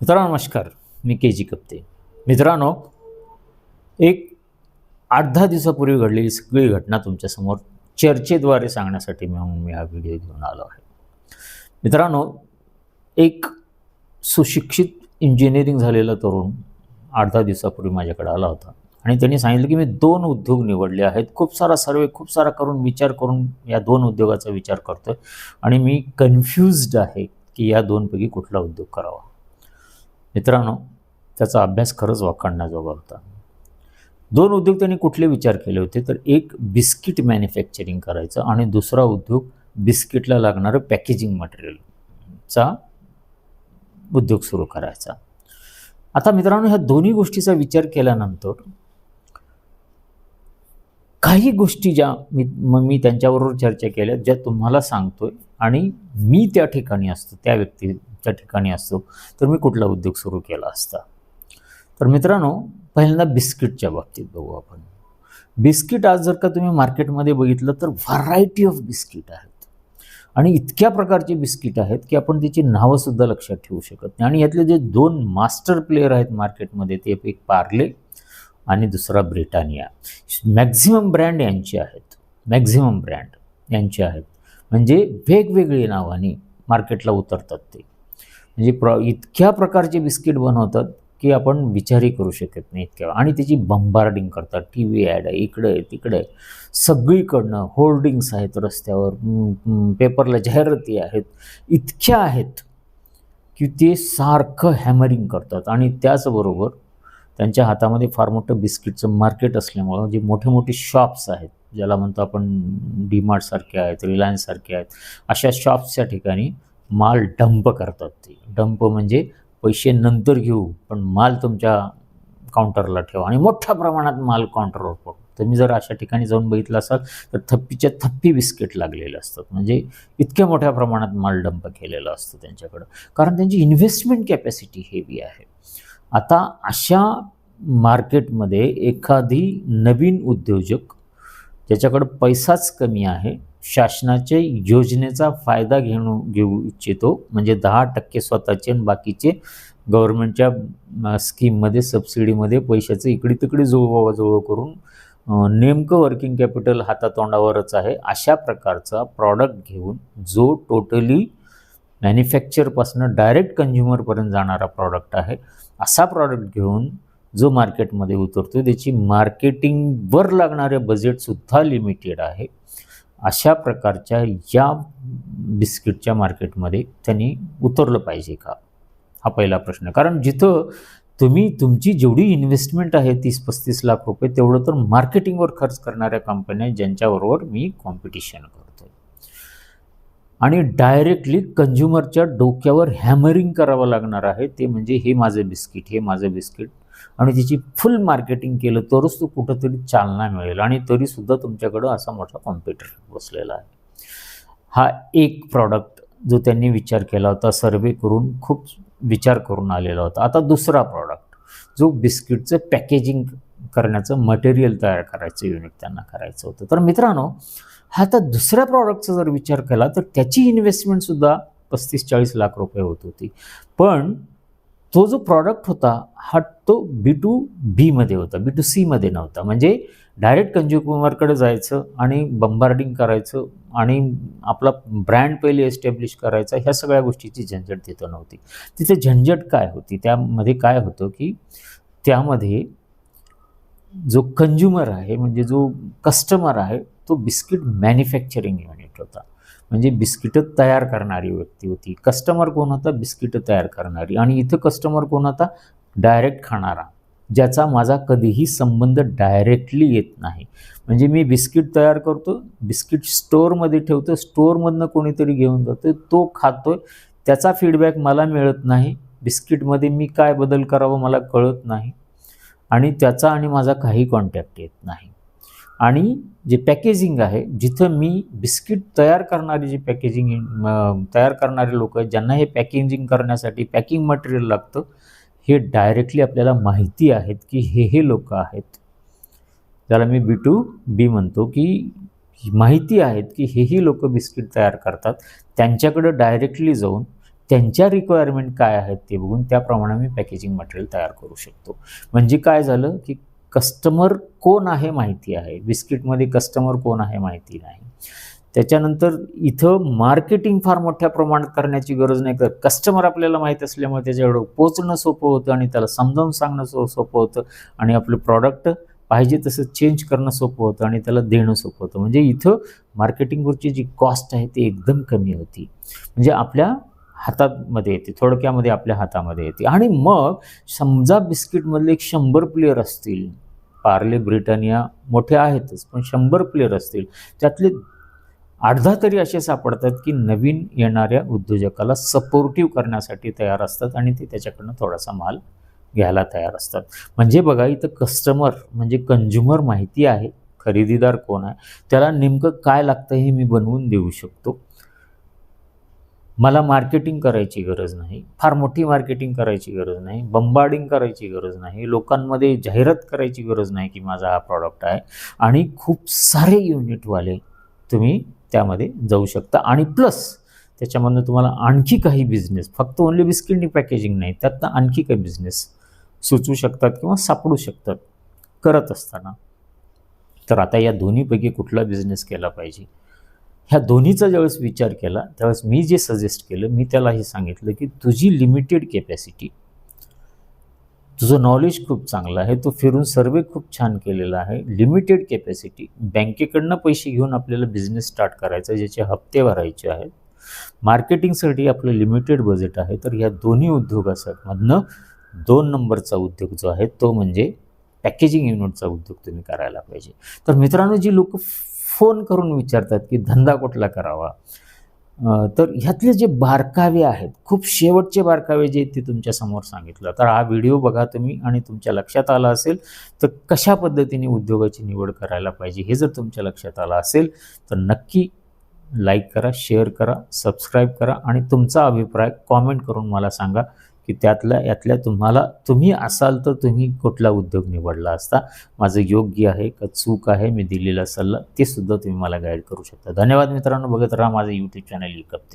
मित्रांनो नमस्कार. मी के जी कप्ते. मित्रांनो एक आठ दहा दिवसापूर्वी घडलेली सगळी घटना तुमच्यासमोर चर्चेद्वारे सांगण्यासाठी म्हणून मी हा व्हिडिओ घेऊन आलो आहे. मित्रांनो एक सुशिक्षित इंजिनिअरिंग झालेला तरुण आठ दहा दिवसापूर्वी माझ्याकडे आला होता. आणि त्यांनी सांगितलं की मी दोन उद्योग निवडले आहेत. खूप सारा सर्वे खूप सारा करून विचार करून या दोन उद्योगाचा विचार करतो आणि मी कन्फ्युज्ड आहे की या दोनपैकी कुठला उद्योग करावा? मित्रांनो त्याचा अभ्यास खरंच वाखाणण्याजोगा होता. दोन उद्योग त्यांनी कुठले विचार केले होते? तर एक बिस्किट मॅन्युफॅक्चरिंग करायचं आणि दुसरा उद्योग बिस्किटला लागणारं पॅकेजिंग मटेरियलचा उद्योग सुरू करायचा. आता मित्रांनो ह्या दोन्ही गोष्टीचा विचार केल्यानंतर काही गोष्टी ज्या मी मग मी त्यांच्याबरोबर चर्चा केल्या ज्या तुम्हाला सांगतोय आणि मी त्या ठिकाणी असतो त्या व्यक्ती त्या ठिकाणी असतो. तर मी कुठला उद्योग सुरू केला असता? तर मित्रांनो पहिल्यांदा बिस्किटच्या बाबतीत बघू आपण. बिस्किट आज जर का तुम्ही मार्केटमध्ये बघितलं तर व्हरायटी ऑफ बिस्किट आहेत. आणि इतक्या प्रकारचे बिस्किट आहेत की आपण त्याची नावंसुद्धा लक्षात ठेवू शकत नाही. आणि यातले जे दोन मास्टर प्लेयर आहेत मार्केटमध्ये ते एक पार्ले आणि दुसरा ब्रिटानिया. मॅक्झिमम ब्रँड यांचे आहेत. मॅक्झिमम ब्रँड यांचे आहेत. म्हणजे वेगवेगळी नावाने मार्केटला उतरतात ते. म्हणजे प्र इतक्या प्रकारचे बिस्किट बनवतात की आपण विचारही करू शकत नाही इतक्या आणि त्याची बंबार्डिंग करतात. टी व्ही ॲड आहे इकडे आहे तिकडे आहे. सगळीकडनं होर्डिंग्स आहेत रस्त्यावर. पेपरला जाहिराती आहेत. इतक्या आहेत की ते सारखं हॅमरिंग करतात. आणि त्याचबरोबर त्यांच्या हातामध्ये फार मोठं बिस्किटचं मार्केट असल्यामुळं जे मोठे मोठे शॉप्स आहेत ज्याला म्हणतो आपण डीमार्टसारखे आहेत रिलायन्ससारखे आहेत अशा शॉप्सच्या ठिकाणी माल डंप करतात ते. डंप म्हणजे पैसे नंतर घेऊ पण माल तुमच्या काउंटरला ठेवा. आणि मोठ्या प्रमाणात माल काउंटरवर पडतो तुम्ही जर अशा ठिकाणी जाऊन बघितलं असाल तर थप्पीच्या थप्पी बिस्किट लागलेले असतात. म्हणजे इतक्या मोठ्या प्रमाणात माल डंप केलेला असतो त्यांच्याकडं. कारण त्यांची इन्व्हेस्टमेंट कॅपॅसिटी हेवी आहे. आता अशा मार्केटमध्ये एखादी नवीन उद्योजक ज्याच्याकडं पैसाच कमी आहे शासनाच्या योजनेचा फायदा घेणं घेऊ इच्छितो. म्हणजे दहा टक्के स्वतःचे आणि बाकीचे गव्हर्नमेंटच्या स्कीममध्ये सबसिडीमध्ये पैशाचं इकडे तिकडे जुळवाजुळव करून नेमकं वर्किंग कॅपिटल हातातोंडावरच आहे. अशा प्रकारचा प्रॉडक्ट घेऊन जो टोटली मॅन्युफॅक्चरपासून डायरेक्ट कन्झ्युमरपर्यंत जाणारा प्रॉडक्ट आहे असा प्रॉडक्ट घेऊन जो मार्केटमध्ये उतरतो त्याची मार्केटिंगवर लागणारे बजेटसुद्धा लिमिटेड आहे. अशा प्रकारच्या या बिस्किटच्या मार्केटमध्ये त्यांनी उतरलं पाहिजे का? हा पहिला प्रश्न. कारण जिथं तुम्ही तुमची जेवढी इन्व्हेस्टमेंट आहे तीस पस्तीस लाख रुपये तेवढं तर मार्केटिंगवर खर्च करणाऱ्या कंपन्या ज्यांच्याबरोबर मी कॉम्पिटिशन करतो आणि डायरेक्टली कंझ्युमरच्या डोक्यावर हॅमरिंग करावं लागणार आहे ते म्हणजे हे माझं बिस्किट हे माझं बिस्किट. आणि त्याची फुल मार्केटिंग केलं तरच तो कुठंतरी चालना मिळेल. आणि तरीसुद्धा तुमच्याकडं असा मोठा कॉम्प्युटर बसलेला आहे. हा एक प्रॉडक्ट जो त्यांनी विचार केला होता सर्वे करून खूप विचार करून आलेला होता. आता दुसरा प्रॉडक्ट जो बिस्किटचं पॅकेजिंग करण्याचं मटेरियल तयार करायचं युनिट त्यांना करायचं होतं. तर मित्रांनो हा आता दुसऱ्या प्रॉडक्टचा जर विचार केला तर त्याची इन्व्हेस्टमेंटसुद्धा पस्तीस चाळीस लाख रुपये होत होती. पण तो जो प्रॉडक्ट होता हा तो बी टू बीमध्ये होता बी टू सीमध्ये नव्हता. म्हणजे डायरेक्ट कन्झ्युमरकडे जायचं आणि बंबार्डिंग करायचं आणि आपला ब्रँड पहिले एस्टॅब्लिश करायचा ह्या सगळ्या गोष्टीची झंझट तिथं नव्हती. तिथे झंझट काय होती? त्यामध्ये काय होतं की त्यामध्ये जो कंज्युमर आहे म्हणजे जो कस्टमर आहे तो बिस्किट मॅन्युफॅक्चरिंग युनिट होता. म्हणजे बिस्किटं तयार करणारी व्यक्ती होती. कस्टमर कोण होता? बिस्किटं तयार करणारी. आणि इथं कस्टमर कोण होता? डायरेक्ट खाणारा. ज्याचा माझा कधीही संबंध डायरेक्टली येत नाही. म्हणजे मी बिस्किट तयार करतो बिस्किट स्टोअरमध्ये ठेवतो स्टोअरमधनं कोणीतरी घेऊन जातो तो खातोय. त्याचा फीडबॅक मला मिळत नाही. बिस्किटमध्ये मी काय बदल करावं मला कळत नाही. आणि त्याचा आणि माझा काही कॉन्टॅक्ट येत नाही. आणि जे पॅकेजिंग आहे जिथं मी बिस्किट तयार करणारी जे पॅकेजिंग तयार करणारे लोक आहेत ज्यांना हे पॅकेजिंग करण्यासाठी पॅकिंग मटेरियल लागतं हे डायरेक्टली आपल्याला माहिती आहेत की हे हे लोक आहेत. ज्याला मी बी टू बी म्हणतो की माहिती आहेत की हेही लोक बिस्किट तयार करतात. त्यांच्याकडं डायरेक्टली जाऊन त्यांच्या रिक्वायरमेंट काय आहेत ते बघून त्याप्रमाणे मी पॅकेजिंग मटेरियल तयार करू शकतो. म्हणजे काय झालं की कस्टमर कोण आहे माहिती आहे? बिस्किटमध्ये कस्टमर कोण आहे माहिती नाही. त्याच्यानंतर इथं मार्केटिंग फार मोठ्या प्रमाणात करण्याची गरज नाही. तर कस्टमर आपल्याला माहीत असल्यामुळे त्याच्याकडं पोचणं सोपं होतं आणि त्याला समजावून सांगणं सो सोपं होतं आणि आपलं प्रॉडक्ट पाहिजे तसं चेंज करणं सोपं होतं आणि त्याला देणं सोपं होतं. म्हणजे इथं मार्केटिंगवरची जी कॉस्ट आहे ती एकदम कमी होती. म्हणजे आपल्या हातामध्ये येते थोडक्यामध्ये आपल्या हातामध्ये येते. आणि मग समजा बिस्किटमधले एक शंभर प्लेयर असतील पार्ले ब्रिटानिया मोठे आहेतच पण शंभर प्लेयर असतील त्यातले अर्धा तरी असे सापडतात की नवीन येणाऱ्या उद्योजकाला सपोर्टिव्ह करण्यासाठी तयार असतात आणि ते त्याच्याकडनं थोडासा माल घ्यायला तयार असतात. म्हणजे बघा इथं कस्टमर म्हणजे कंझ्युमर माहिती आहे खरेदीदार कोण आहे त्याला नेमकं काय लागतं हे मी बनवून देऊ शकतो. मला मार्केटिंग करायची गरज नाही फार मोठी मार्केटिंग करायची गरज नाही बंबार्डिंग करायची गरज नाही लोकांमध्ये जाहिरात करायची गरज नाही की माझा हा प्रॉडक्ट आहे आणि खूप सारे युनिटवाले तुम्ही त्यामध्ये जाऊ शकता. आणि प्लस त्याच्यामधनं तुम्हाला आणखी काही बिझनेस फक्त ओनली बिस्किटनी पॅकेजिंग नाही त्यातनं आणखी काही बिझनेस सुचू शकतात किंवा सापडू शकतात करत असताना. तर आता या दोन्हीपैकी कुठला बिझनेस केला पाहिजे? ह्या दोन्हीचा ज्यावेळेस विचार केला त्यावेळेस मी जे सजेस्ट केलं मी त्याला हे सांगितलं की तुझी लिमिटेड कॅपॅसिटी तुझं नॉलेज खूप चांगलं आहे तो फिरून सर्वे खूप छान केलेला आहे. लिमिटेड कॅपॅसिटी बँकेकडनं पैसे घेऊन आपल्याला बिझनेस स्टार्ट करायचा ज्याचे हप्ते भरायचे आहेत. मार्केटिंगसाठी आपलं लिमिटेड बजेट आहे तर ह्या दोन्ही उद्योगामधनं दोन नंबरचा उद्योग जो आहे तो म्हणजे पॅकेजिंग युनिटचा उद्योग तुम्ही करायला पाहिजे. तर मित्रांनो जी लोक फोन करून विचारतात की धंदा कुठला करावा? तर ह्यातले जे बारकावे आहेत खूप शेवटचे बारकावे जे ते तुमच्यासमोर सांगितलं. तर हा व्हिडिओ बघा तुम्ही आणि तुमच्या लक्षात आला असेल तर कशा पद्धतीने उद्योगाची निवड करायला पाहिजे हे जर तुमच्या लक्षात आलं असेल तर नक्की लाईक करा शेअर करा सबस्क्राईब करा आणि तुमचा अभिप्राय कॉमेंट करून मला सांगा. की त्यातल्या यातल्या तुम्हाला तुम्ही असाल तर तुम्ही कुठला उद्योग निवडला असता. माझं योग्य आहे का चूक आहे? मी दिलेला सल्ला ते सुद्धा तुम्ही मला गाईड करू शकता. धन्यवाद मित्रांनो. बघत राहा माझं यूट्यूब चॅनल कप्ते